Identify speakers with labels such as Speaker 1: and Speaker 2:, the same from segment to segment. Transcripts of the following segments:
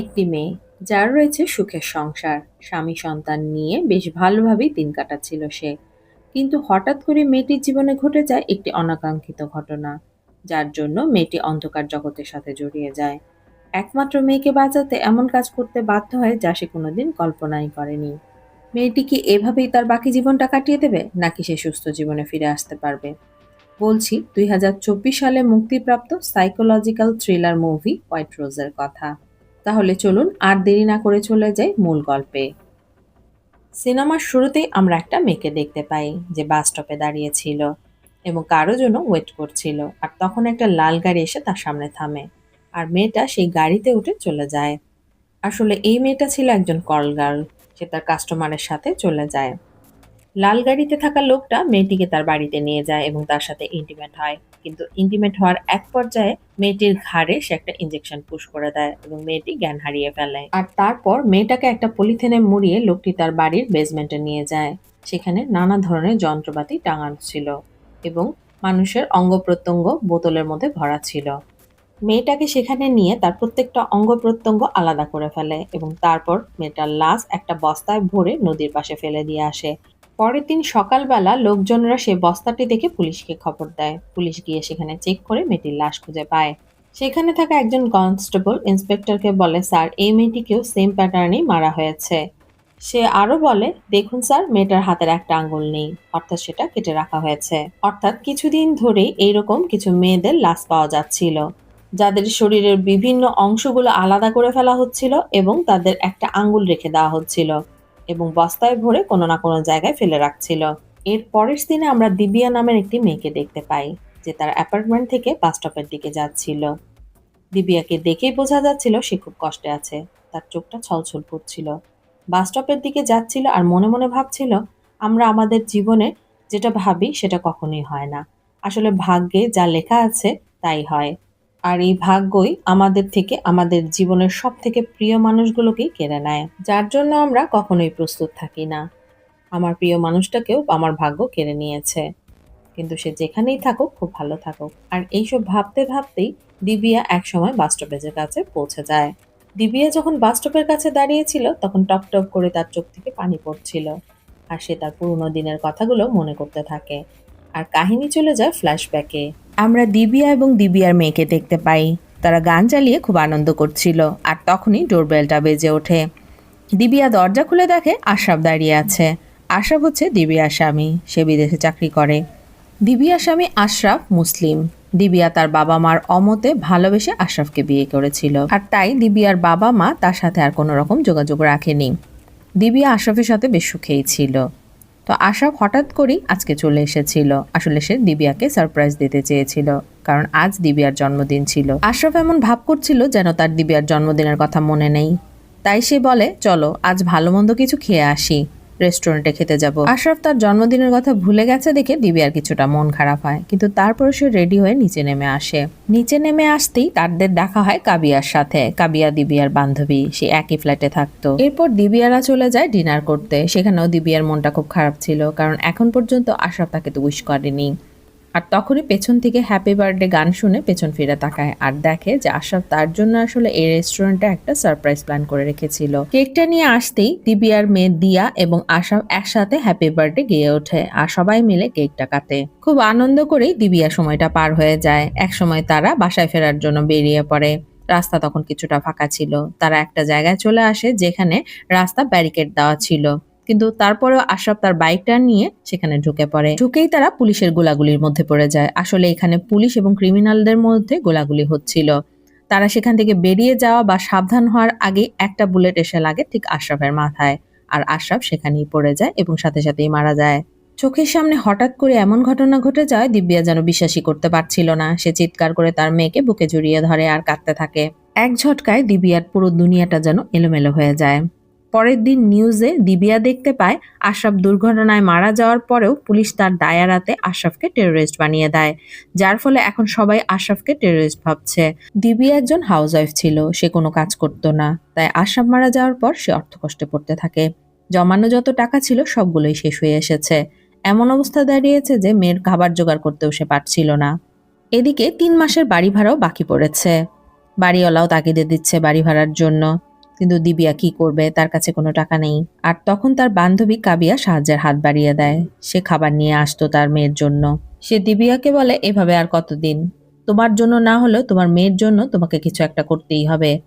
Speaker 1: একটি মেয়ে, যার রয়েছে সুখের সংসার। স্বামী সন্তান নিয়ে বেশ ভালোভাবেই দিন কাটাচ্ছিল সে। কিন্তু হঠাৎ করে মেয়েটির জীবনে ঘটে যায় একটি অনাকাঙ্ক্ষিত ঘটনা, যার জন্য মেয়েটি অন্ধকার জগতের সাথে জড়িয়ে যায়। একমাত্র মেয়েকে বাঁচাতে এমন কাজ করতে বাধ্য হয় যা সে কোনোদিন কল্পনাই করেনি। মেয়েটি কি এভাবেই তার বাকি জীবনটা কাটিয়ে দেবে, নাকি সে সুস্থ জীবনে ফিরে আসতে পারবে? বলছি, দুই হাজার চব্বিশ সালে মুক্তিপ্রাপ্ত সাইকোলজিক্যাল থ্রিলার মুভি হোয়াইট রোজের কথা। তাহলে চলুন আর দেরি না করে চলে যাই মূল গল্পে। সিনেমার শুরুতেই আমরা একটা মেয়েকে দেখতে পাই, যে বাস স্টপে দাঁড়িয়েছিল এবং কারও জন্য ওয়েট করছিল, আর তখন একটা লাল গাড়ি এসে তার সামনে থামে, আর মেয়েটা সেই গাড়িতে উঠে চলে যায়। আসলে এই মেয়েটা ছিল একজন কল গার্ল, সে তার কাস্টমারের সাথে চলে যায়। লাল গাড়িতে থাকা লোকটা মেয়েটিকে তার বাড়িতে নিয়ে যায় এবং তার সাথে ইন্টিমেট হয়। কিন্তু ইন্টিমেট হওয়ার এক পর্যায়ে মেয়েটির ঘাড়ে সে একটা ইঞ্জেকশন পুশ করে দেয় এবং মেয়েটি জ্ঞান হারিয়ে ফেলে। আর তারপর মেয়েটাকে একটা পলিথিনে মুড়িয়ে লোকটি তার বাড়ির বেসমেন্টে নিয়ে যায়। সেখানে নানা ধরনের যন্ত্রপাতি টাঙানো ছিল এবং মানুষের অঙ্গ প্রত্যঙ্গ বোতলের মধ্যে ভরা ছিল। মেয়েটাকে সেখানে নিয়ে তার প্রত্যেকটা অঙ্গ প্রত্যঙ্গ আলাদা করে ফেলে এবং তারপর মেয়েটার লাশ একটা বস্তায় ভরে নদীর পাশে ফেলে দিয়ে আসে। পরের দিন সকালবেলা লোকজনরা সে বস্তাটি দেখে পুলিশকে খবর দেয়। পুলিশ গিয়ে সেখানে চেক করে মেয়েটির লাশ খুঁজে পায়। সেখানে থাকা একজন কনস্টেবল ইন্সপেক্টরকে বলে, স্যার, এই মেয়েটিকেও সেম প্যাটার্নেই মারা হয়েছে। সে আরও বলে, দেখুন স্যার, মেয়েটার হাতের একটা আঙ্গুল নেই। অর্থাৎ সেটা কেটে রাখা হয়েছে। অর্থাৎ কিছুদিন ধরেই এইরকম কিছু মেয়েদের লাশ পাওয়া যাচ্ছিল। যাদের শরীরের বিভিন্ন অংশগুলো আলাদা করে ফেলা হচ্ছিল এবং তাদের একটা আঙ্গুল রেখে দেওয়া হচ্ছিল। এবং বস্তায় ভরে কোনো না কোনো জায়গায় ফেলে রাখছিল। এর পরের দিনে আমরা দিবিয়া নামের একটি মেয়েকে দেখতে পাই, যে তার অ্যাপার্টমেন্ট থেকে বাস স্টপের দিকে যাচ্ছিল। দিবিয়াকে দেখেই বোঝা যাচ্ছিল সে খুব কষ্টে আছে, তার চোখটা ছলছল করছিল। বাস স্টপের দিকে যাচ্ছিল আর মনে মনে ভাবছিল, আমরা আমাদের জীবনে যেটা ভাবি সেটা কখনোই হয় না। আসলে ভাগ্যে যা লেখা আছে তাই হয়। আর এই ভাগ্যই আমাদের থেকে, আমাদের জীবনের সব থেকে প্রিয় মানুষগুলোকেই কেড়ে নেয়। যার জন্য আমরা কখনোই প্রস্তুত থাকি না। আমার প্রিয় মানুষটাকেও আমার ভাগ্য কেড়ে নিয়েছে। কিন্তু সে যেখানেই থাকুক, খুব ভালো থাকুক। আর এইসব ভাবতে ভাবতেই দিবিয়া একসময় বাস স্টপেজের কাছে পৌঁছে যায়। দিবিয়া যখন বাস স্টপের কাছে দাঁড়িয়েছিল, তখন টপ টপ করে তার চোখ থেকে পানি পড়ছিল। আর সে তার পুরনো দিনের কথাগুলো মনে করতে থাকে। আর কাহিনী চলে যায় ফ্ল্যাশব্যাকে আমরা দিবিয়া এবং দিবিয়ার মেয়েকে দেখতে পাই। তারা গান চালিয়ে খুব আনন্দ করছিল আর তখনই ডোরবেলটা বেজে ওঠে। দিবিয়া দরজা খুলে দেখে আশরাফ দাঁড়িয়ে আছে। আশরাফ হচ্ছে দিবিয়ার স্বামী, সে বিদেশে চাকরি করে। দিবিয়ার স্বামী আশরাফ মুসলিম। দিবিয়া তার বাবা মার অমতে ভালোবেসে আশরাফকে বিয়ে করেছিল। আর তাই দিবিয়ার বাবা মা তার সাথে আর কোনো রকম যোগাযোগ রাখেনি। দিবিয়া আশরাফের সাথে বেশ সুখেই ছিল। তো আশরাফ হঠাৎ করেই আজকে চলে এসেছিল। আসলে সে দিবিয়াকে সারপ্রাইজ দিতে চেয়েছিল, কারণ আজ দিবিয়ার জন্মদিন ছিল। আশরাফ এমন ভাব করছিল যেন তার দিবিয়ার জন্মদিনের কথা মনে নেই। তাই সে বলে, চলো, আজ ভালো মন্দ কিছু খেয়ে আসি। রেস্টুরেন্টে খেতে যাব। আশরাফ তার জন্মদিনের কথা ভুলে গেছে দেখে দিবি আর কিছুটা মন খারাপ হয়। কিন্তু তারপর সে রেডি হয়ে নিচে নেমে আসে। নিচে নেমে আসতেই তাদের দেখা হয় কাবিয়ার সাথে, কাবিয়া, দিবিয়ার বান্ধবী। সে একই ফ্ল্যাটে থাকতো। এরপর দিবিয়ারা চলে যায় ডিনার করতে। সেখানেও দিবিয়ার মনটা খুব খারাপ ছিল, কারণ এখন পর্যন্ত আশরাফ তাকে তো উইশ করেনি। আর তখনই পেছন থেকে হ্যাপি বার্থডে গান শুনে পেছন ফিরে তাকায় আর দেখে যে আশরাফ তার জন্য আসলে এই রেস্টুরেন্টে একটা সারপ্রাইজ প্ল্যান করে রেখেছিল। কেকটা নিয়ে আসতেই দিবিয়ার মেয়ে দিয়া এবং আশরাফ একসাথে হ্যাপি বার্থডে গিয়ে ওঠে আর সবাই মিলে কেকটা কাটে। খুব আনন্দ করেই দিবিয়া সময়টা পার হয়ে যায়। এক সময় তারা বাসায় ফেরার জন্য বেরিয়ে পড়ে। রাস্তা তখন কিছুটা ফাঁকা ছিল। তারা একটা জায়গায় চলে আসে যেখানে রাস্তা ব্যারিকেড দেওয়া ছিল। কিন্তু তারপরেও আশরাফ তার বাইকটা নিয়ে সেখানে ঢুকে পড়ে। ঢুকেই তারা পুলিশের গোলাগুলির মধ্যে পড়ে যায়। আসলে এখানে পুলিশ এবং ক্রিমিনালদের মধ্যে গোলাগুলি হচ্ছিল। তারা সেখান থেকে বেরিয়ে যাওয়া বা সাবধান হওয়ার আগে একটা বুলেট এসে লাগে ঠিক আশরাফের মাথায়। আর আশরাফ সেখানেই পড়ে যায় এবং সাথে সাথেই মারা যায়। চোখের সামনে হঠাৎ করে এমন ঘটনা ঘটে যায়, দিব্যা যেন বিশ্বাসই করতে পারছিল না। সে চিৎকার করে তার মেয়েকে বুকে জড়িয়ে ধরে আর কাঁদতে থাকে। এক ঝটকায় দিবিয়ার পুরো দুনিয়াটা যেন এলোমেলো হয়ে যায়। পরের দিন নিউজে দিবিয়া দেখতে পায় আশরাফ দুর্ঘটনায় মারা যাওয়ার পরেও পুলিশ তার দায়ারাতে আশরাফকে টেরোরিস্ট বানিয়ে দেয়, যার ফলে এখন সবাই আশরাফকে টেরোরিস্ট ভাবছে। দিবিয়া একজন হাউস ওয়াইফ ছিল, সে কোনো কাজ করতো না, তাই আশরাফ মারা যাওয়ার পর সে অর্থকষ্টে পড়তে থাকে। জমানো যত টাকা ছিল, সবগুলোই শেষ হয়ে এসেছে। এমন অবস্থা দাঁড়িয়েছে যে মেয়ের খাবার জোগাড় করতেও সে পারছিল না। এদিকে তিন মাসের বাড়ি ভাড়াও বাকি পড়েছে। বাড়িওয়ালাও তাগিদে দিচ্ছে বাড়ি ভাড়ার জন্য। কিন্তু দিবিয়া কি করবে? তার কাছে কোনো টাকা নেই। আর তখন তার বান্ধবী কাবিয়া সাহায্যের হাত বাড়িয়ে দেয়। সে খাবার নিয়ে আসতো তার মেয়ের জন্য। সে দিবিয়াকে বলে, এভাবে আর কতদিন? তোমার জন্য না হলেও তোমার মেয়ের জন্য তোমাকে কিছু একটা করতেই হবে।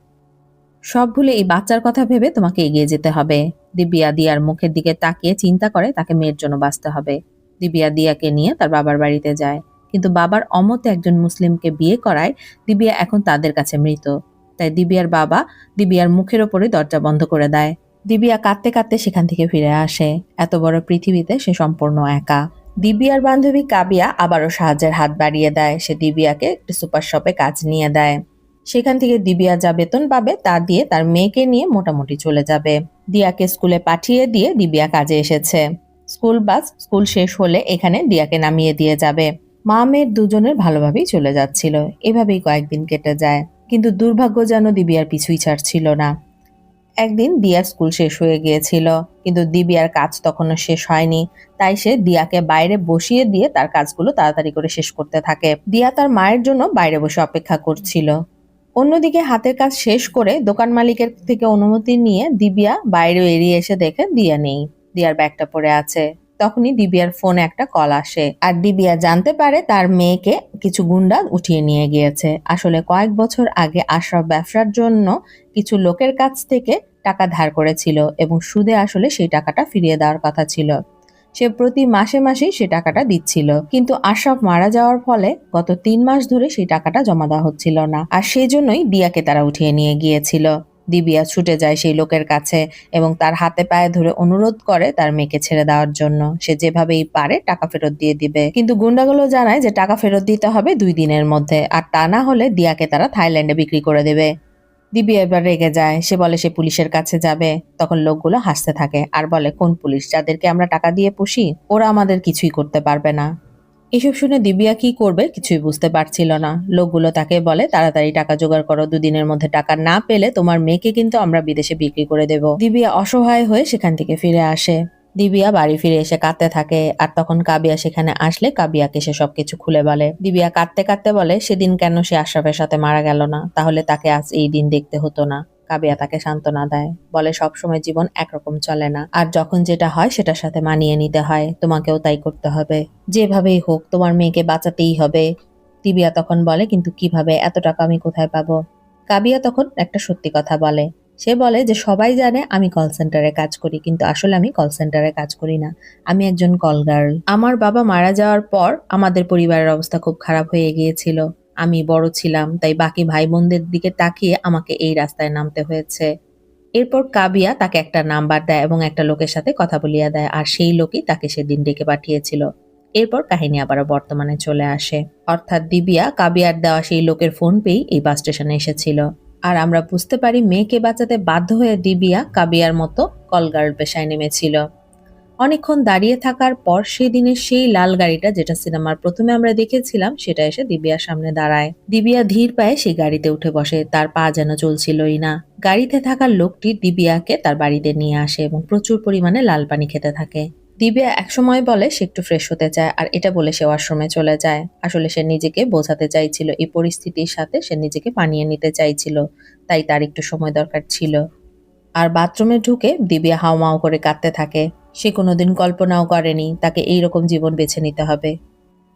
Speaker 1: সব ভুলে এই বাচ্চার কথা ভেবে তোমাকে এগিয়ে যেতে হবে। দিবিয়া দিয়ার মুখের দিকে তাকিয়ে চিন্তা করে তাকে মেয়ের জন্য বাঁচতে হবে। দিবিয়া দিয়াকে নিয়ে তার বাবার বাড়িতে যায়। কিন্তু বাবার অমতে একজন মুসলিমকে বিয়ে করায় দিবিয়া এখন তাদের কাছে মৃত। তাই দিবিয়ার বাবা দিবিয়ার মুখের ওপরে দরজা বন্ধ করে দেয়। দিবিয়া কাঁদতে কাঁদতে সেখান থেকে ফিরে আসে। এত বড় পৃথিবীতে সে সম্পূর্ণ একা। দিবিয়ার বান্ধবী কাবিয়া আবারও সাহায্যের হাত বাড়িয়ে দেয়। সে দিবিয়াকে একটি সুপার শপে কাজ নিয়ে দেয়। সেখান থেকে দিবিয়া যা বেতন পাবে তা দিয়ে তার মেয়েকে নিয়ে মোটামুটি চলে যাবে। দিয়াকে স্কুলে পাঠিয়ে দিয়ে দিবিয়া কাজে এসেছে। স্কুল বাস স্কুল শেষ হলে এখানে দিয়াকে নামিয়ে দিয়ে যাবে। মা মেয়ের দুজনের ভালোভাবেই চলে যাচ্ছিল। এভাবেই কয়েকদিন কেটে যায়। কিন্তু দুর্ভাগ্য যেন দিবিয়ার পিছুই ছাড়ছিল না। একদিন দিয়ার স্কুল শেষ হয়ে গিয়েছিল, কিন্তু দিবিয়ার কাজ তখনও শেষ হয়নি। তাই সে দিয়াকে বাইরে বসিয়ে দিয়ে তার কাজগুলো তাড়াতাড়ি করে শেষ করতে থাকে। দিয়া তার মায়ের জন্য বাইরে বসে অপেক্ষা করছিল। অন্যদিকে হাতের কাজ শেষ করে দোকান মালিকের থেকে অনুমতি নিয়ে দিবিয়া বাইরে এড়িয়ে এসে দেখে দিয়া নেই। দিয়ার ব্যাগটা পড়ে আছে। তখনই দিবিয়ার ফোনে একটা কল আসে। আর দিবিয়া জানতে পারে তার মেয়েকে কিছু গুন্ডা উঠিয়ে নিয়ে গিয়েছে। আসলে কয়েক বছর আগে আশরাফ ব্যবসার জন্য কিছু লোকের কাছ থেকে টাকা ধার করেছিল এবং সুদে আসলে সেই টাকাটা ফিরিয়ে দেওয়ার কথা ছিল। সে প্রতি মাসে মাসেই সে টাকাটা দিচ্ছিল। কিন্তু আশরাফ মারা যাওয়ার ফলে গত তিন মাস ধরে সেই টাকাটা জমা দেওয়া হচ্ছিল না। আর সেই জন্যই দিয়াকে তারা উঠিয়ে নিয়ে গিয়েছিল। দিবিয়া ছুটে যায় সেই লোকের কাছে এবং তার হাতে পায়ে ধরে অনুরোধ করে তার মেয়েকে ছেড়ে দেওয়ার জন্য। সে যেভাবেই পারে টাকা ফেরত দিয়ে দিবে। কিন্তু গুন্ডাগুলো জানায় যে টাকা ফেরত দিতে হবে দুই দিনের মধ্যে আর তা না হলে দিয়াকে তারা থাইল্যান্ডে বিক্রি করে দেবে। দিবিয়া এবার রেগে যায়। সে বলে, সে পুলিশের কাছে যাবে। তখন লোকগুলো হাসতে থাকে। আর বলে, কোন পুলিশ? যাদেরকে আমরা টাকা দিয়ে পুষি, ওরা আমাদের কিছুই করতে পারবে না। এসব শুনে দিবিয়া কি করবে কিছুই বুঝতে পারছিল না। লোকগুলো তাকে বলে, তাড়াতাড়ি টাকা জোগাড় করো, দুদিনের মধ্যে টাকা না পেলে তোমার মেয়েকে কিন্তু আমরা বিদেশে বিক্রি করে দেব। দিবিয়া অসহায় হয়ে সেখান থেকে ফিরে আসে। দিবিয়া বাড়ি ফিরে এসে কাঁদতে থাকে, আর তখন কাবিয়া সেখানে আসলে কাবিয়াকে সে সবকিছু খুলে বলে। দিবিয়া কাঁদতে কাঁদতে বলে, সেদিন কেন সে আশরাফের সাথে মারা গেল না? তাহলে তাকে আজ এই দিন দেখতে হতো না। কাবিয়া তাকে সান্ত্বনা দেয়। বলে, সবসময় জীবন একরকম চলে না। আর যখন যেটা হয়, সেটার সাথে মানিয়ে নিতে হয়। তোমাকেও তাই করতে হবে। যেভাবেই হোক, তোমার মেয়েকে বাঁচাতেই হবে। তিবিয়া তখন বলে, কিন্তু কীভাবে? এত টাকা আমি কোথায় পাবো? কাবিয়া তখন একটা সত্যি কথা বলে। সে বলে যে, সবাই জানে আমি কল সেন্টারে কাজ করি, কিন্তু আসলে আমি কল সেন্টারে কাজ করি না। আমি একজন কল গার্ল আমার বাবা মারা যাওয়ার পর, আমাদের পরিবারের অবস্থা খুব খারাপ হয়ে গিয়েছিল। আমি বড় ছিলাম, তাই বাকি ভাই বোনদের দিকে তাকিয়ে আমাকে এই রাস্তায় নামতে হয়েছে। এরপর কাবিয়া তাকে একটা নাম্বার দেয় এবং একটা লোকের সাথে কথা বলিয়ে দেয়, আর সেই লোকই তাকে সেদিন ডেকে পাঠিয়েছিল। এরপর কাহিনী আবারও বর্তমানে চলে আসে। অর্থাৎ দিবিয়া, কাবিয়ার দেওয়া সেই লোকের ফোন পেয়েই এই বাস স্টেশনে এসেছিল। আর আমরা বুঝতে পারি, মেয়েকে বাঁচাতে বাধ্য হয়ে দিবিয়া কাবিয়ার মতো কলগার্ল পেশায় নেমেছিল। অনেকক্ষণ দাঁড়িয়ে থাকার পর সেদিনের সেই লাল গাড়িটা যেটা সিনেমার প্রথমে আমরা দেখেছিলাম, সেটা এসে দিবিয়ার সামনে দাঁড়ায়। দিবিয়া ধীর পায়ে সেই গাড়িতে উঠে বসে, তার পা যেন চলছিলই না। গাড়িতে থাকার লোকটি দিবিয়াকে তার বাড়িতে নিয়ে আসে এবং প্রচুর পরিমাণে লাল পানি খেতে থাকে। দিবিয়া একসময় বলে, সে একটু ফ্রেশ হতে চায়। আর এটা বলে সে ওয়াশরুমে চলে যায়। আসলে সে নিজেকে বোঝাতে চাইছিল, এই পরিস্থিতির সাথে সে নিজেকে পানিয়ে নিতে চাইছিল, তাই তার একটু সময় দরকার ছিল। আর বাথরুমে ঢুকে দিবিয়া হাওমাও করে কাঁদতে থাকে। সে কোনোদিন কল্পনাও করেনি, তাকে এই রকম জীবন বেছে নিতে হবে।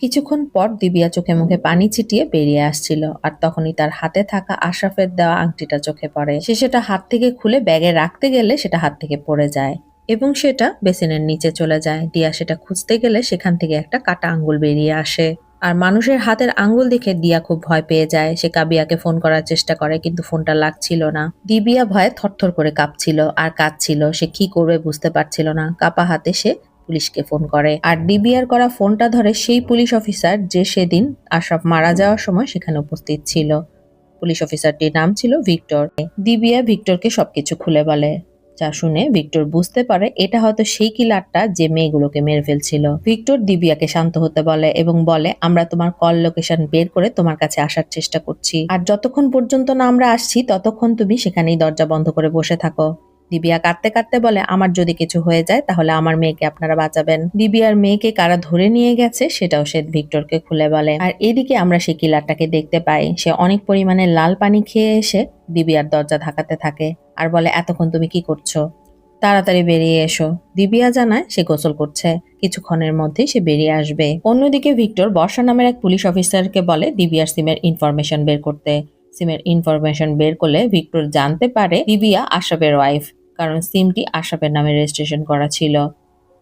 Speaker 1: কিছুক্ষণ পর দিবিয়া চোখে মুখে পানি ছিটিয়ে বেরিয়ে আসছিল, আর তখনই তার হাতে থাকা আশরাফের দেওয়া আংটিটা চোখে পড়ে। সে সেটা হাত থেকে খুলে ব্যাগে রাখতে গেলে সেটা হাত থেকে পড়ে যায়, এবং সেটা বেসিনের নিচে চলে যায়। দিয়া সেটা খুঁজতে গেলে সেখান থেকে একটা কাটা আঙ্গুল বেরিয়ে আসে। আর মানুষের হাতের আঙ্গুল দেখে দিয়া খুব ভয় পেয়ে যায়। সে কাবিয়াকে ফোন করার চেষ্টা করে, কিন্তু ফোনটা লাগছিল না। দিবিয়া ভয়ে থরথর করে কাঁপছিল আর কাঁদছিল। সে কি করবে বুঝতে পারছিল না। কাপা হাতে সে পুলিশকে ফোন করে। আর ডিবিআর করা ফোনটা ধরে সেই পুলিশ অফিসার যে সেদিন আশরাফ মারা যাওয়ার সময় সেখানে উপস্থিত ছিল। পুলিশ অফিসারটির নাম ছিল ভিক্টর। দিবিয়া ভিক্টরকে সবকিছু খুলে বলে। যা শুনে ভিক্টর বুঝতে পারে এটা হয়তো সেই কিলারটা যে মেয়েগুলোকে মেরে ফেলছিল। ভিক্টর দিবিয়াকে শান্ত হতে বলে এবং বলে, আমরা তোমার কল লোকেশন বের করে তোমার কাছে আসার চেষ্টা করছি। আর যতক্ষণ পর্যন্ত না আমরা আসছি, ততক্ষণ তুমি সেখানেই দরজা বন্ধ করে বসে থাকো। দিবিয়া কাঁদতে কাঁদতে বলে, আমার যদি কিছু হয়ে যায়, তাহলে আমার মেয়েকে আপনারা বাঁচাবেন। দিবিয়ার মেয়েকে কারা ধরে নিয়ে গেছে, সেটাও সে ভিক্টরকে খুলে বলে। আর এদিকে আমরা সেই কিলারটাকে দেখতে পাই। সে অনেক পরিমাণে লাল পানি খেয়ে এসে দিবিয়ার দরজা ধাকাতে থাকে আর বলে, এতক্ষণ তুমি কি করছ? তাড়াতাড়ি বেরিয়ে এসো। দিবিয়া জানায়, সে গোসল করছে। কিছুক্ষণের মধ্যেই সে বেরিয়ে আসবে। অন্যদিকে ভিক্টর বর্ষা নামের এক পুলিশ অফিসারকে বলে, দিবিয়ার সিমের ইনফরমেশন বের করতে। সিমের ইনফরমেশন বের করলে ভিক্টর জানতে পারে, দিবিয়া আশরাফের ওয়াইফ কারণ সিমটি আশাপের নামে রেজিস্ট্রেশন করা ছিল।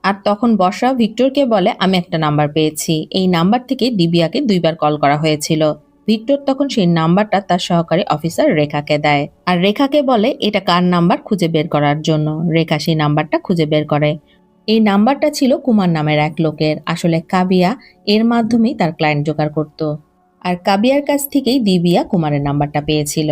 Speaker 1: আর তখন বর্ষা ভিক্টরকে বলে, আমি একটা নাম্বার পেয়েছি। এই নাম্বার থেকে দিবিয়াকে দুইবার কল করা হয়েছিল। ভিক্টর তখন সেই নাম্বারটা তার সহকারী অফিসার রেখাকে দেয়। আর রেখাকে বলে, এটা কার নাম্বার খুঁজে বের করার জন্য। রেখা সেই নাম্বারটা খুঁজে বের করে। এই নাম্বারটা ছিল কুমার নামের এক লোকের। আসলে কাবিয়া এর মাধ্যমেই তার ক্লায়েন্ট জোগাড় করত। আর কাবিয়ার কাছ থেকেই দিবিয়া কুমারের নাম্বারটা পেয়েছিল।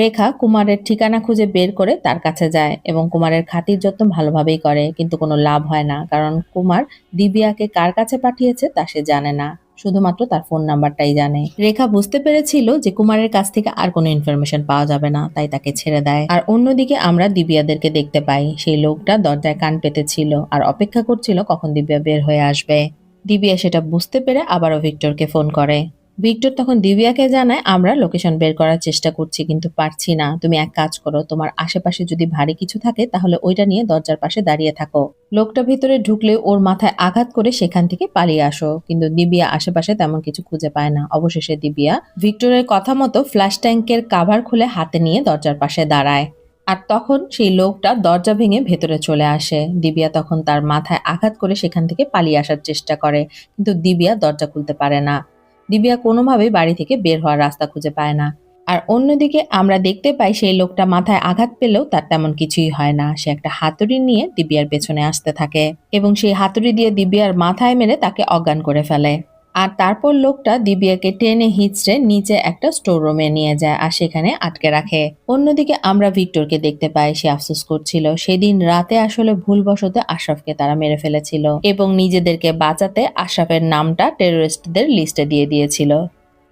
Speaker 1: রেখা কুমারের ঠিকানা খুঁজে বের করে তার কাছে যায় এবং কুমারের খাতির যত্ন ভালোভাবেই করে, কিন্তু কোনো লাভ হয় না, কারণ কুমার দিবিয়াকে কার কাছে পাঠিয়েছে তা সে জানে না, শুধুমাত্র তার ফোন নাম্বারটাই জানে। রেখা বুঝতে পেরেছিল যে কুমারের কাছ থেকে আর কোনো ইনফরমেশন পাওয়া যাবে না, তাই তাকে ছেড়ে দেয়। আর অন্যদিকে আমরা দিবিয়াদেরকে দেখতে পাই, সেই লোকটা দরজায় কান পেতেছিল আর অপেক্ষা করছিল কখন দিব্যা বের হয়ে আসবে। দিবিয়া সেটা বুঝতে পেরে আবারও ভিক্টরকে ফোন করে। ভিক্টর তখন দিবিয়াকে জানায়, আমরা লোকেশন বের করার চেষ্টা করছি, কিন্তু পারছি না। তুমি এক কাজ করো, তোমার আশেপাশে যদি ভারী কিছু থাকে, তাহলে ওইটা নিয়ে দরজার পাশে দাঁড়িয়ে থাকো। লোকটা ভিতরে ঢুকলে ওর মাথায় আঘাত করে সেখান থেকে পালিয়ে আসো, কিন্তু দিবিয়া আশেপাশে তেমন কিছু খুঁজে পায় না। অবশেষে দিবিয়া ভিক্টরের কথা মতো ফ্ল্যাশ ট্যাঙ্কের কাভার খুলে হাতে নিয়ে দরজার পাশে দাঁড়ায়। আর তখন সেই লোকটা দরজা ভেঙে ভেতরে চলে আসে। দিবিয়া তখন তার মাথায় আঘাত করে সেখান থেকে পালিয়ে আসার চেষ্টা করে, কিন্তু দিবিয়া দরজা খুলতে পারে না। দিবিয়া কোনোভাবেই বাড়ি থেকে বের হওয়ার রাস্তা খুঁজে পায় না। আর অন্যদিকে আমরা দেখতে পাই সেই লোকটা মাথায় আঘাত পেলেও তার তেমন কিছুই হয় না। সে একটা হাতুড়ি নিয়ে দিবিয়ার পেছনে আসতে থাকে এবং সেই হাতুড়ি দিয়ে দিবিয়ার মাথায় মেরে তাকে অজ্ঞান করে ফেলে। আর তারপর লোকটা দিবিয়াকে টেনে হিচড়ে নিচে একটা স্টোর রুমে নিয়ে যায় আর সেখানে আটকে রাখে। অন্যদিকে আমরা ভিক্টরকে দেখতে পাই, সে আফসোস করছিল। সেদিন রাতে আসলে ভুলবশত আশরাফকে তারা মেরে ফেলেছিল এবং নিজেদেরকে বাঁচাতে আশরাফের নামটা টেরোরিস্টদের লিস্টে দিয়ে দিয়েছিল।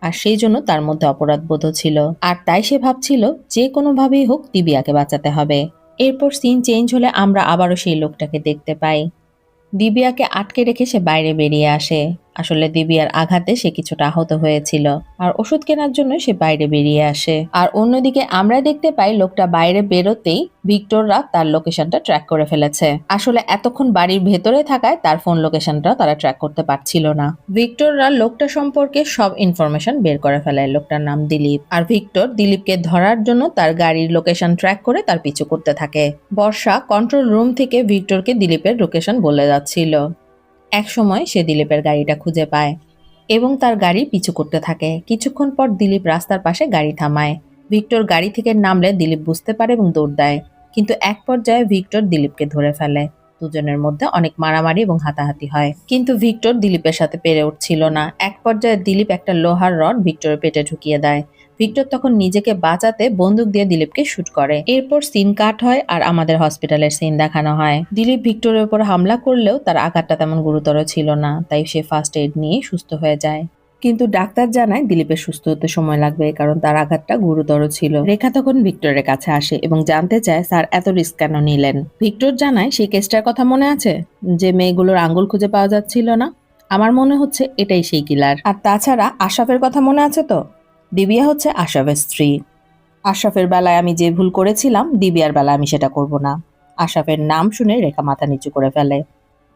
Speaker 1: আর সেই জন্য তার মধ্যে অপরাধ বোধ ছিল। আর তাই সে ভাবছিল, যে কোনোভাবেই হোক দিবিয়াকে বাঁচাতে হবে। এরপর সিন চেঞ্জ হলে আমরা আবারও সেই লোকটাকে দেখতে পাই। দিবিয়াকে আটকে রেখে সে বাইরে বেরিয়ে আসে। আসলে দিবিয়ার আঘাতে সে কিছুটা আহত হয়েছিল। আর ওষুধ কেনার জন্য সে বাইরে বেরিয়ে আসে। আর অন্যদিকে আমরা দেখতে পাই লোকটা বাইরে বেরোতেই ভিক্টররা তার লোকেশনটা ট্র্যাক করে ফেলেছে। আসলে এতক্ষণ বাড়ির ভেতরে থাকায় তার ফোন লোকেশনটা তারা ট্র্যাক করতে পারছিল না। ভিক্টররা লোকটা সম্পর্কে সব ইনফরমেশন বের করে ফেলে। লোকটার নাম দিলীপ। আর ভিক্টর দিলীপকে ধরার জন্য তার গাড়ির লোকেশন ট্র্যাক করে তার পিছু করতে থাকে। বর্ষা কন্ট্রোল রুম থেকে ভিক্টরকে দিলীপের লোকেশন বলে যাচ্ছিল। এক সময় সে দিলীপের গাড়িটা খুঁজে পায় এবং তার গাড়ি পিছু করতে থাকে। কিছুক্ষণ পর দিলীপ রাস্তার পাশে গাড়ি থামায়। ভিক্টর গাড়ি থেকে নামলে দিলীপ বুঝতে পারে এবং দৌড় দেয়। কিন্তু এক পর্যায়ে ভিক্টর দিলীপকে ধরে ফেলে। দুজনের মধ্যে অনেক মারামারি এবং হাতাহাতি হয়। কিন্তু ভিক্টর দিলীপের সাথে পেরে উঠছিল না। এক পর্যায়ে দিলীপ একটা লোহার রড ভিক্টরের পেটে ঢুকিয়ে দেয়। ভিক্টর তখন নিজেকে বাঁচাতে বন্দুক দিয়ে দিলীপকে শুট করে। এরপর সিন কাট হয় আর আমাদের হসপিটালের সিন দেখানো হয়। দিলীপ ভিক্টরের উপর হামলা করলেও তার আঘাতটা তেমন গুরুতর ছিল না, তাই সে ফার্স্ট এড নিয়ে সুস্থ হয়ে যায়। কিন্তু ডাক্তার জানায় দিলীপের সুস্থ হতে সময় লাগবে, কারণ তার আঘাতটা গুরুতর ছিল। রেখা তখন ভিক্টরের কাছে আসে এবং জানতে চায়, স্যার, এত রিস্ক কেন নিলেন? ভিক্টর জানায়, সেই কেসটার কথা মনে আছে? যে মেয়েগুলোর আঙ্গুল খুঁজে পাওয়া যাচ্ছিল না? আমার মনে হচ্ছে এটাই সেই কিলার। আর তাছাড়া আশরাফের কথা মনে আছে তো? দিবিয়া হচ্ছে আশরাফের স্ত্রী। আশরাফের বেলায় আমি যে ভুল করেছিলাম, দিবিয়ার বেলায় আমি সেটা করব না। আশরাফের নাম শুনে রেখা মাথা নিচু করে ফেলে।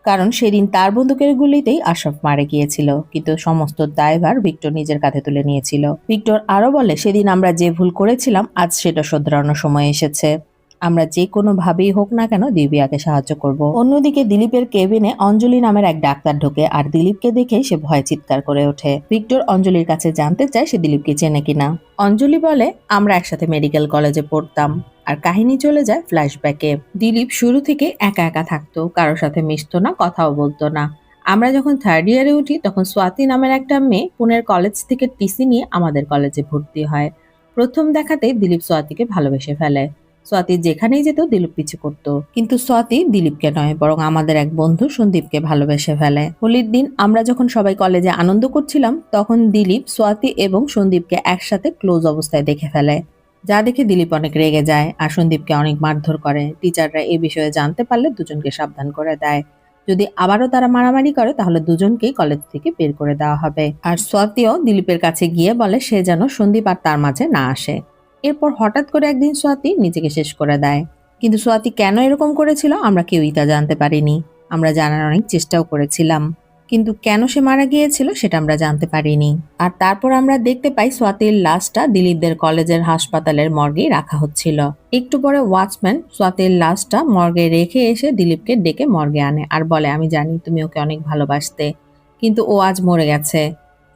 Speaker 1: কারণ সেদিন তার বন্দুকের গুলিতেই আশরাফ মারে গিয়েছিল, কিন্তু সমস্ত দায়ভার ভিক্টর নিজের কাঁধে তুলে নিয়েছিল। ভিক্টর আরও বলে, সেদিন আমরা যে ভুল করেছিলাম, আজ সেটা শোধরানোর সময় এসেছে। আমরা যে কোনো ভাবেই হোক না কেন দিবিয়াকে সাহায্য করব। অন্যদিকে দিলীপের কেবিনে অঞ্জলি নামের এক ডাক্তার ঢোকে আর দিলীপকে দেখে সে ভয় চিৎকার করে ওঠে। ভিক্টর অঞ্জলির কাছে জানতে চায় সে দিলীপকে চেনে কিনা। অঞ্জলি বলে, আমরা একসাথে মেডিকেল কলেজে পড়তাম আর কাহিনী চলে যায় ফ্ল্যাশব্যাকে। দিলীপ শুরু থেকে একা একা থাকতো, কারোর সাথে মিশতো না, কথাও বলতো না। আমরা যখন থার্ড ইয়ারে উঠি, তখন স্বাতি নামের একটা মেয়ে পুনের কলেজ থেকে টিসি নিয়ে আমাদের কলেজে ভর্তি হয়। প্রথম দেখাতেই দিলীপ সোয়াতিকে ভালোবেসে ফেলে। সোয়াতি যেখানেই যেত দিলীপ পিছু করতো। কিন্তু সোয়াতি দিলীপকে নয়, বরং আমাদের এক বন্ধু সন্দীপকে ভালোবেসে ফেলে। হোলির দিন আমরা যখন সবাই কলেজে আনন্দ করছিলাম, তখন দিলীপ সোয়াতি এবং সন্দীপকে একসাথে ক্লোজ অবস্থায় দেখে ফেলে। যা দেখে দিলীপ অনেক রেগে যায় আর সন্দীপকে অনেক মারধর করে। টিচাররা এ বিষয়ে জানতে পারলে দুজনকে সাবধান করে দেয়। যদি আবারও তারা মারামারি করে, তাহলে দুজনকেই কলেজ থেকে বের করে দেওয়া হবে। আর সোয়াতিও দিলীপের কাছে গিয়ে বলে, সে যেন সন্দীপ আর তার মাঝে না আসে। এরপর হঠাৎ করে একদিন সোয়াতি নিজেকে শেষ করে দেয়। কিন্তু সোয়াতি কেন এরকম করেছিল আমরা কেউই তা জানতে পারিনি। আমরা জানার অনেক চেষ্টাও করেছিলাম। কিন্তু কেন সে মারা গিয়েছিল সেটা আমরা জানতে পারিনি। আর তারপর আমরা দেখতে পাই সোয়াতির লাশটা দিলীপদের কলেজের হাসপাতালের মর্গেই রাখা হচ্ছিল। একটু পরে ওয়াচম্যান সোয়াতির লাশটা মর্গে রেখে এসে দিলীপকে ডেকে মর্গে আনে আর বলে, আমি জানি তুমি ওকে অনেক ভালোবাসতে, কিন্তু ও আজ মরে গেছে।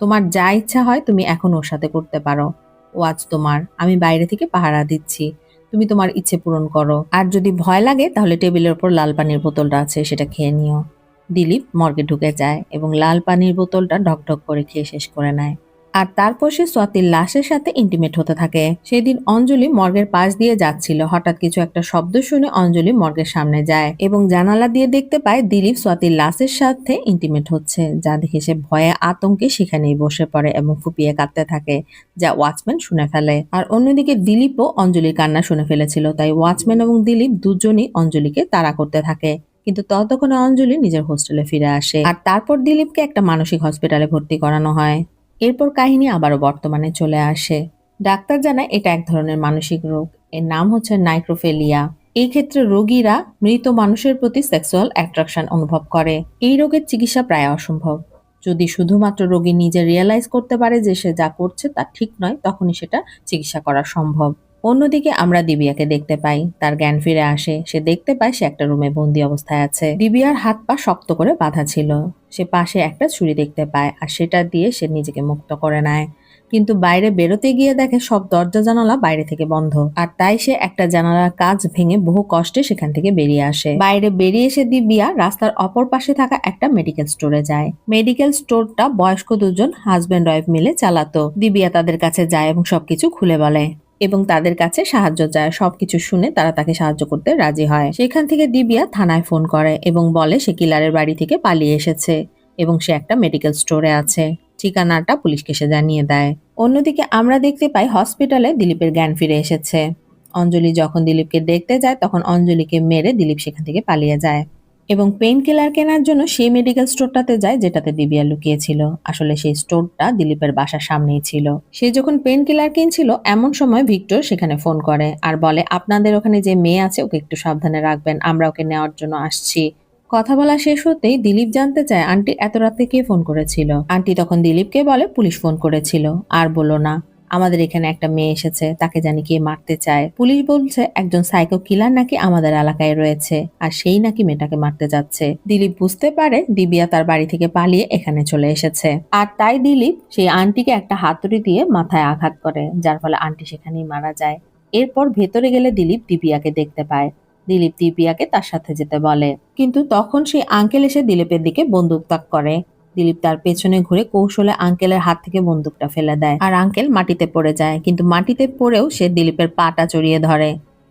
Speaker 1: তোমার যা ইচ্ছা হয় তুমি এখন ওর সাথে করতে পারো। ও আজ তোমার, আমি বাইরে থেকে পাহারা দিচ্ছি। তুমি তোমার ইচ্ছে পূরণ করো। আর যদি ভয় লাগে, তাহলে টেবিলের ওপর লাল পানির বোতলটা আছে, সেটা খেয়ে নিও। দিলীপ মর্গে ঢুকে যায় এবং লাল পানির বোতলটা ঢকঢক করে খেয়ে শেষ করে নেয়। আর তারপর সে সোয়াতির লাশের সাথে ইন্টিমেট হতে থাকে। সেদিন অঞ্জলি মর্গের পাশ দিয়ে যাচ্ছিল। হঠাৎ কিছু একটা শব্দ শুনে অঞ্জলি মর্গের সামনে যায় এবং জানালা দিয়ে দেখতে পায় দিলীপ স্বাতির লাশের সাথে ইন্টিমেট হচ্ছে, যা দেখে সে ভয়ে আতঙ্কে সেখানেই বসে পড়ে এবং ফুপিয়ে কাঁদতে থাকে, যা ওয়াচম্যান শুনে ফেলে। আর অন্যদিকে দিলীপও অঞ্জলির কান্না শুনে ফেলেছিল, তাই ওয়াচম্যান এবং দিলীপ দুজনই অঞ্জলিকে তাড়া করতে থাকে। কিন্তু ততক্ষণে অঞ্জলি নিজের হোস্টেলে ফিরে আসে। আর তারপর দিলীপকে একটা মানসিক হসপিটালে ভর্তি করানো হয়। এরপর কাহিনী আবারও বর্তমানে চলে আসে। ডাক্তার জানায় এটা এক ধরনের মানসিক রোগ। এর নাম হচ্ছে নাইক্রোফেলিয়া। এই ক্ষেত্রে রোগীরা মৃত মানুষের প্রতি সেক্সুয়াল অ্যাট্রাকশন অনুভব করে। এই রোগের চিকিৎসা প্রায় অসম্ভব। যদি শুধুমাত্র রোগী নিজে রিয়েলাইজ করতে পারে যে সে যা করছে তা ঠিক নয়, তখনই সেটা চিকিৎসা করা সম্ভব। অন্যদিকে আমরা দিবিয়াকে দেখতে পাই। তার জ্ঞান ফিরে আসে। সে দেখতে পায় সে একটা রুমে বন্দি অবস্থায় আছে। দিবিয়ার হাত পা শক্ত করে বাঁধা ছিল। সে পাশে একটা ছুরি দেখতে পায় আর সেটা দিয়ে সে নিজেকে মুক্ত করে নেয়। কিন্তু বাইরে বেরোতে গিয়ে দেখে সব দরজা জানালা বাইরে থেকে বন্ধ। আর তাই সে একটা জানালার কাজ ভেঙে বহু কষ্টে সেখান থেকে বেরিয়ে আসে। বাইরে বেরিয়ে এসে দিবিয়া রাস্তার অপর পাশে থাকা একটা মেডিকেল স্টোরে যায়। মেডিকেল স্টোরটা বয়স্ক দুজন হাজব্যান্ড ওয়াইফ মিলে চালাতো। দিবিয়া তাদের কাছে যায় এবং সবকিছু খুলে বলে। এবং তাদের কাছে সাহায্য চায়। সবকিছু শুনে তারা তাকে সাহায্য করতে রাজি হয়। সেখান থেকে দিবিয়া থানায় ফোন করে এবং বলে সে কিলারের বাড়ি থেকে পালিয়ে এসেছে এবং সে একটা মেডিকেল স্টোরে আছে। ঠিকানাটা পুলিশকে সে জানিয়ে দেয়। অন্যদিকে আমরা দেখতে পাই হসপিটালে দিলীপের জ্ঞান ফিরে এসেছে। অঞ্জলি যখন দিলীপকে দেখতে যায়, তখন অঞ্জলিকে মেরে দিলীপ সেখান থেকে পালিয়ে যায়। এবং পেইন কিলার কেনার জন্য সেই মেডিকেল স্টোরটাতে যায় যেটাতে দিবিয়া লুকিয়েছিল। আসলে সেই স্টোরটা দিলীপের বাসার সামনেই ছিল। সে যখন পেইন কিলার কিনছিল, এমন সময় ভিক্টর সেখানে ফোন করে আর বলে, আপনাদের ওখানে যে মেয়ে আছে, ওকে একটু সাবধানে রাখবেন, আমরা ওকে নেওয়ার জন্য আসছি। কথা বলা শেষ হতেই দিলীপ জানতে চায়, আন্টি, এত রাতে কে ফোন করেছিল? আন্টি তখন দিলীপকে বলে, পুলিশ ফোন করেছিল। আর বলো না। আমাদের এখানে একটা মেয়ে এসেছে, তাকে জানি কে মারতে চায়। পুলিশ বলছে, একজন সাইকো কিলার নাকি আমাদের এলাকায় রয়েছে। আর সেই নাকি মেয়েটাকে মারতে যাচ্ছে। দিলীপ বুঝতে পারে দিবিয়া তার বাড়ি থেকে পালিয়ে এখানে চলে এসেছে। আর তাই দিলীপ সেই আন্টিকে একটা হাতুড়ি দিয়ে মাথায় আঘাত করে, যার ফলে আন্টি সেখানেই মারা যায়। এরপর ভেতরে গেলে দিলীপ দিবিয়াকে দেখতে পায়। দিলীপ দিবিয়াকে তার সাথে যেতে বলে। কিন্তু তখন সেই আঙ্কেল এসে দিলীপের দিকে বন্দুক তাক করে। দিলীপ তার পেছনে ঘুরে কৌশলে আঙ্কেলের হাত থেকে বন্দুকটা ফেলে দেয়। আর আঙ্কেল মাটিতে পড়ে যায়, কিন্তু মাটিতে পড়েও সে দিলীপের পাটা চড়িয়ে ধরে।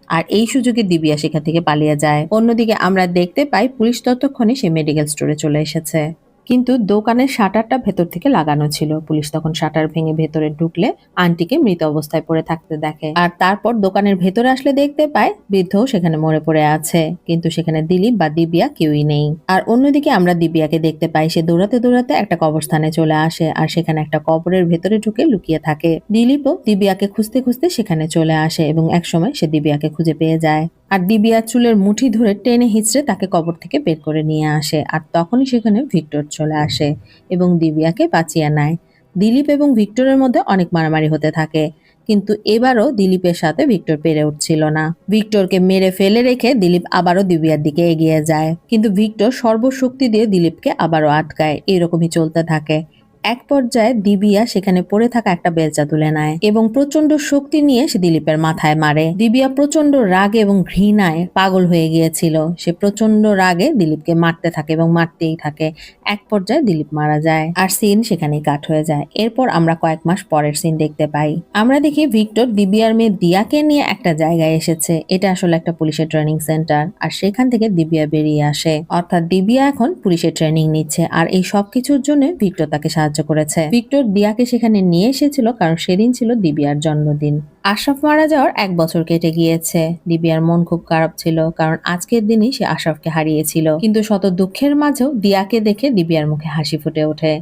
Speaker 1: আর এই সুযোগে দিবিয়া সেখান থেকে পালিয়ে যায়। অন্যদিকে আমরা দেখতে পাই পুলিশ ততক্ষণে সে মেডিকেল স্টোরে চলে এসেছে। কিন্তু দোকানের শাটারটা ভেতর থেকে লাগানো ছিল। পুলিশ তখন শাটার ভেঙে ভেতরে ঢুকলে আন্টিকে মৃত অবস্থায় পড়ে থাকতে দেখে। আর তারপর দোকানের ভেতরে আসলে দেখতে পায় বৃদ্ধ সেখানে মরে পড়ে আছে। কিন্তু সেখানে দিলীপ বা দিবিয়া কেউই নেই। আর অন্যদিকে আমরা দিবিয়াকে দেখতে পাই, সে দৌড়াতে দৌড়াতে একটা কবরস্থানে চলে আসে আর সেখানে একটা কবরের ভেতরে ঢুকে লুকিয়ে থাকে। দিলীপও দিবিয়াকে খুঁজতে খুঁজতে সেখানে চলে আসে এবং একসময় সে দিবিয়াকে খুঁজে পেয়ে যায়। আর দিবিয়া চুলের মুঠি ধরে টেনে হিচড়ে তাকে কবর থেকে বের করে নিয়ে আসে। আর তখনই সেখানে ভিক্টর চলে আসে এবং দিবিয়াকে বাঁচিয়ে নেয়। দিলীপ এবং ভিক্টরের মধ্যে অনেক মারামারি হতে থাকে, কিন্তু এবারও দিলীপের সাথে ভিক্টর পেরে উঠছিল না। ভিক্টরকে মেরে ফেলে রেখে দিলীপ আবারও দিবিয়ার দিকে এগিয়ে যায়, কিন্তু ভিক্টর সর্বশক্তি দিয়ে দিলীপকে আবারও আটকায়। এরকমই চলতে থাকে। এক পর্যায়ে দিবিয়া সেখানে পড়ে থাকা একটা বেলচা তুলে নেয় এবং প্রচণ্ড শক্তি নিয়ে সে দিলীপের মাথায় মারে। দিবিয়া প্রচণ্ড রাগে এবং ঘৃণায় পাগল হয়ে গিয়েছিল। সে প্রচণ্ড রাগে দিলীপকে মারতে থাকে এবং মারতেই থাকে। এক পর্যায়ে দিলীপ মারা যায় আর সিন সেখানেই কাট হয়ে যায়। এরপর আমরা কয়েক মাস পরের সিন দেখতে পাই। আমরা দেখি ভিক্টর দিবিয়ার মেয়ে দিয়াকে নিয়ে একটা জায়গায় এসেছে। এটা আসলে একটা পুলিশের ট্রেনিং সেন্টার আর সেখান থেকে দিবিয়া বেরিয়ে আসে। অর্থাৎ দিবিয়া এখন পুলিশের ট্রেনিং নিচ্ছে আর এই সব কিছুর জন্য ভিক্টর তাকে সাহায্য সাহায্য করেছে। ভিক্টর দিয়াকে সেখানে নিয়ে এসেছিল কারণ সেদিন ছিল দিবিয়ার জন্মদিন। আশরাফ মারা যাওয়ার এক বছর কেটে গিয়েছে। দিবিয়ার মন খুব খারাপ ছিল কারণ আজকের দিনই সে আশরাফকে হারিয়েছিল। কিন্তু শত দুঃখের মাঝেও দিয়াকে দেখে দিবিয়ার মুখে হাসি ফুটে ওঠে।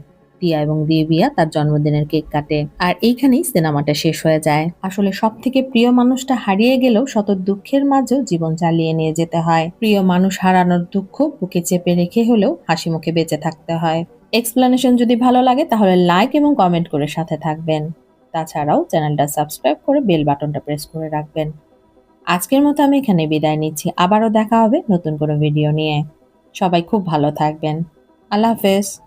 Speaker 1: দিয়া এবং দিবিয়া তার জন্মদিনের কেক কাটে আর এইখানেই সিনেমাটা শেষ হয়ে যায়। আসলে সব থেকে প্রিয় মানুষটা হারিয়ে গেলেও শত দুঃখের মাঝেও জীবন চালিয়ে নিয়ে যেতে হয়। প্রিয় মানুষ হারানোর দুঃখ বুকে চেপে রেখে হলেও হাসি মুখে বেঁচে থাকতে হয়। এক্সপ্লেনেশন যদি ভালো লাগে, তাহলে লাইক এবং কমেন্ট করে সাথে থাকবেন। তাছাড়াও চ্যানেলটা সাবস্ক্রাইব করে বেল বাটনটা প্রেস করে রাখবেন। আজকের মতো আমি এখানে বিদায় নিচ্ছি। আবারও দেখা হবে নতুন কোনো ভিডিও নিয়ে। সবাই খুব ভালো থাকবেন। আল্লাহ হাফেজ।